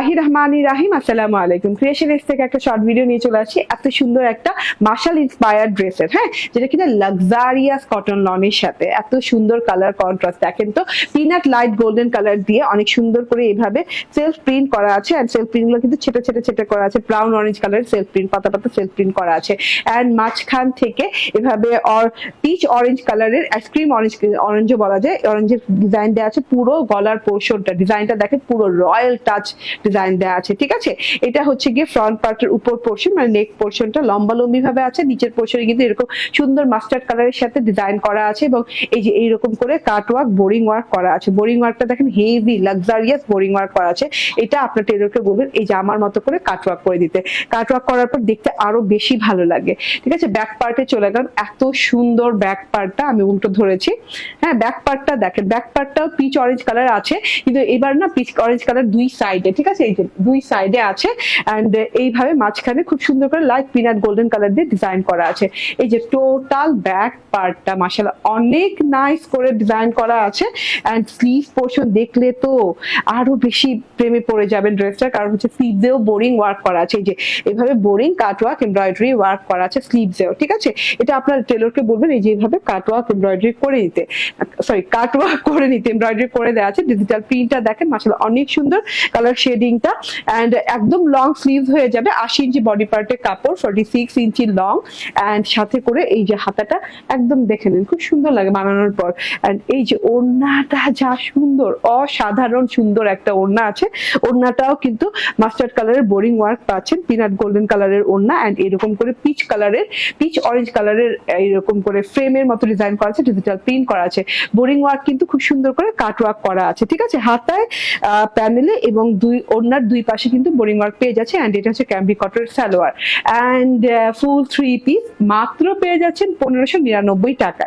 আহি রহমানি রাহিম, আসসালামু আলাইকুম। ক্রিয়েশন থেকে একটা শর্ট ভিডিও নিয়ে চলে এত সুন্দর একটা মার্শাল ইন্সপায়ার্ড ড্রেসের হ্যাঁ? যেটা কিনা কটন লনের সাথে। এত সুন্দর কালার কন্ট্রাস্ট দেখেন তো পিনাট লাইট গোল্ডেন কালার দিয়ে অনেক সুন্দর করে সেলফ প্রিন্ট করা আছে। অ্যান্ড সেলফ প্রিন্টগুলো কিন্তু ছেটে ছেটে ছেটে করা আছে। ব্রাউন অরেঞ্জ কালারের সেলফ প্রিন্ট পাতা পাতা সেলফ প্রিন্ট করা আছে। অ্যান্ড মাঝখান থেকে এভাবে অর পিচ অরেঞ্জ কালারের আইসক্রিম অরেঞ্জ অরেঞ্জও বলা যায়। অরেঞ্জের ডিজাইন দেওয়া আছে পুরো গলার পোর্শনটা ডিজাইনটা দেখেন পুরো রয়্যাল টাচ ডিজাইন দেওয়া আছে, ঠিক আছে? এটা হচ্ছে গিয়ে ফ্রন্ট পার্টের উপর পোর্শন মানে নেক পোর্শনটা লম্বা লম্বি ভাবে আছে, নিচের পোর্শনে কিন্তু এরকম সুন্দর মাস্টার্ড কালারের সাথে ডিজাইন করা আছে এবং এই যে এইরকম করে কাট ওয়ার্ক বোরিং ওয়ার্ক করা আছে। বোরিং ওয়ার্কটা দেখেন হেভি লাক্সারিয়াস বোরিং ওয়ার্ক করা আছে। এটা আপনার টেলরকে বলবেন, এই জামার মতো করে কাট ওয়ার্ক করে দিতে। কাট ওয়ার্ক করার পর দেখতে আরও বেশি ভালো লাগে, ঠিক আছে? ব্যাক পার্টে চলে গেলাম এত সুন্দর ব্যাক পার্টটা আমি উল্টো ধরেছি। হ্যাঁ ব্যাক পার্টটা দেখেন ব্যাক পার্টটাও পিচ অরেঞ্জ কালার আছে, কিন্তু এবার না পিচ অরেঞ্জ কালার দুই সাইডে ঠিক আছে? এই যে দুই সাইডে আছে অ্যান্ড এইভাবে মাঝখানে খুব সুন্দর করে লাইট পিনাট গোল্ডেন কালার দিয়ে ডিজাইন করা আছে। এই যে টোটাল ব্যাক পার্টটা মাসাল অনেক নাইস করে ডিজাইন করা আছে অ্যান্ড স্লিভ পোর্শন দেখলে তো আরও বেশি প্রেমে পড়ে যাবেন ড্রেসটা কারণ হচ্ছে স্লিভসেও বোরিং ওয়ার্ক করা আছে। এই যে এভাবে boring cut work embroidery work করা আছে স্লিভসেও ঠিক আছে? এটা আপনার টেলরকে বলবেন, এই যে এইভাবে কাট ওয়ার্ক এমব্রয়ডারি করে নিতে সরি কাট ওয়ার্ক করে নিতে এমব্রয়ডারি করে দেওয়া আছে। ডিজিটাল প্রিন্টটা দেখেন মাসাল অনেক সুন্দর কালার শেডিংটা অ্যান্ড একদম লং স্লিভস হয়ে যাবে, আশি ইঞ্চি বডি পার্টের কাপড় forty six inch long and সাথে করে এই যে হাতাটা একদম দেখে নিন, খুব সুন্দর লাগে বানানোর পর। অ্যান্ড এই যে ওড়নাটা যা সুন্দর, অসাধারণ সুন্দর একটা ওড়না আছে। ওড়নাটাও কিন্তু মাস্টার্ড কালারের বোরিং ওয়ার্ক পাচ্ছেন পিনাট গোল্ডেন কালারের ওড়না অ্যান্ড এরকম করে পিচ কালারের পিচ অরেঞ্জ কালারের এরকম করে ফ্রেমের মতো ডিজাইন করা আছে ডিজিটাল প্রিন্ট করা আছে। বোরিং ওয়ার্ক কিন্তু খুব সুন্দর করে কাট ওয়ার্ক করা আছে, ঠিক আছে? হাতায় প্যানেলে এবং দুই ওড়নার দুই পাশে কিন্তু বোরিং ওয়ার্ক পেয়ে যাচ্ছে অ্যান্ড এটা হচ্ছে ক্যাম্বি কটনের salwar. And full three piece মাত্র পেয়ে যাচ্ছেন পনেরোশো নিরানব্বই টাকায়।